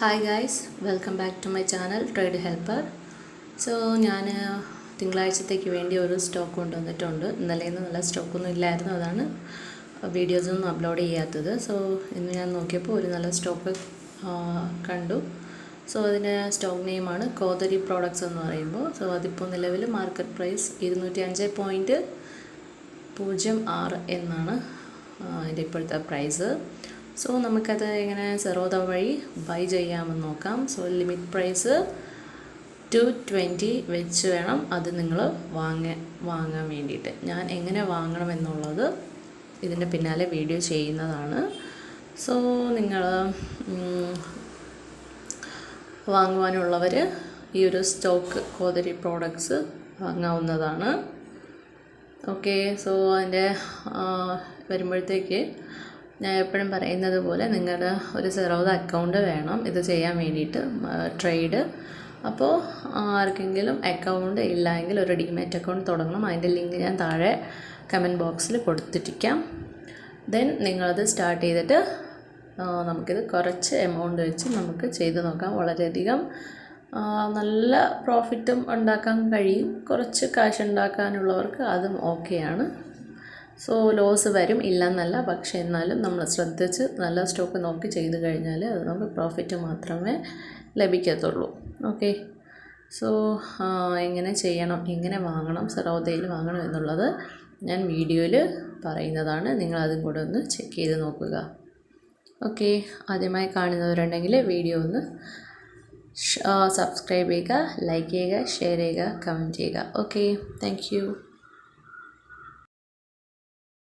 Hi guys welcome back to my channel trade helper so ഞാൻ തിങ്കളാഴ്ചത്തേക്ക് വേണ്ടി ഒരു സ്റ്റോക്ക് കൊണ്ടുവന്നിട്ടുണ്ട്. ഇന്നലെയൊന്നും നല്ല സ്റ്റോക്കൊന്നും ഇല്ലായിരുന്നു അതാണ് വീഡിയോസൊന്നും അപ്ലോഡ് ചെയ്യാത്തത്. സോ ഇന്ന് ഞാൻ നോക്കിയപ്പോൾ ഒരു നല്ല സ്റ്റോക്ക് കണ്ടു. സോ അതിന്റെ സ്റ്റോക്ക് നെയിമാണ് കോതരി പ്രോഡക്ട്സ് എന്ന് പറയുമ്പോൾ. സോ അതിപ്പോൾ നിലവിൽ മാർക്കറ്റ് പ്രൈസ് ഇരുന്നൂറ്റി അഞ്ച് പോയിന്റ് പൂജ്യം ആറ് എന്നാണ് അതിന്റെ ഇപ്പോഴത്തെ പ്രൈസ് സോ നമുക്കത് എങ്ങനെ സെറോദ വഴി ബൈ ചെയ്യാമെന്ന് നോക്കാം. So limit price two twenty വെച്ച് വേണം അത് നിങ്ങൾ വാങ്ങ വാങ്ങാൻ വേണ്ടിയിട്ട്. ഞാൻ എങ്ങനെ വാങ്ങണം എന്നുള്ളത് ഇതിന്റെ പിന്നാലെ വീഡിയോ ചെയ്യുന്നതാണ്. സോ നിങ്ങൾ വാങ്ങുവാനുള്ളവർ ഈ ഒരു സ്റ്റോക്ക് കോതരി പ്രോഡക്ട്സ് വാങ്ങാവുന്നതാണ്. ഓക്കെ സോ അതിന്റെ വരുമ്പോഴത്തേക്ക് ഞാൻ എപ്പോഴും പറയുന്നത് പോലെ നിങ്ങളുടെ ഒരു സെറോദ അക്കൗണ്ട് വേണം. ഇത് ചെയ്യാൻ വേണ്ടിയിട്ട് ട്രേഡ് അപ്പോൾ ആർക്കെങ്കിലും അക്കൗണ്ട് ഇല്ലെങ്കിൽ ഒരു ഡിമാറ്റ് അക്കൗണ്ട് തുടങ്ങണം. അതിന്റെ ലിങ്ക് ഞാൻ താഴെ കമന്റ് ബോക്സിൽ കൊടുത്തിട്ടിരിക്കാം ദെൻ നിങ്ങളത് സ്റ്റാർട്ട് ചെയ്തിട്ട് നമുക്കിത് കുറച്ച് എമൗണ്ട് വെച്ച് നമുക്ക് ചെയ്ത് നോക്കാം. വളരെയധികം നല്ല പ്രോഫിറ്റും ഉണ്ടാക്കാൻ കഴിയും. കുറച്ച് കാശ് ഉണ്ടാക്കാനുള്ളവർക്ക് അതും ഓക്കെയാണ് സോ ലോസ് വരും ഇല്ലെന്നല്ല. പക്ഷേ എന്നാലും നമ്മൾ ശ്രദ്ധിച്ച് നല്ല സ്റ്റോക്ക് നോക്കി ചെയ്ത് കഴിഞ്ഞാൽ അത് നമുക്ക് പ്രോഫിറ്റ് മാത്രമേ ലഭിക്കത്തുള്ളൂ. ഓക്കെ സോ എങ്ങനെ ചെയ്യണം? എങ്ങനെ വാങ്ങണം? സെറോദയിൽ വാങ്ങണം എന്നുള്ളത് ഞാൻ വീഡിയോയിൽ പറയുന്നതാണ്. നിങ്ങളതും കൂടെ ഒന്ന് ചെക്ക് ചെയ്ത് നോക്കുക. ഓക്കെ ആദ്യമായി കാണുന്നവരുണ്ടെങ്കിൽ വീഡിയോ ഒന്ന് സബ്സ്ക്രൈബ് ചെയ്യുക ലൈക്ക് ചെയ്യുക ഷെയർ ചെയ്യുക കമന്റ് ചെയ്യുക. Okay thank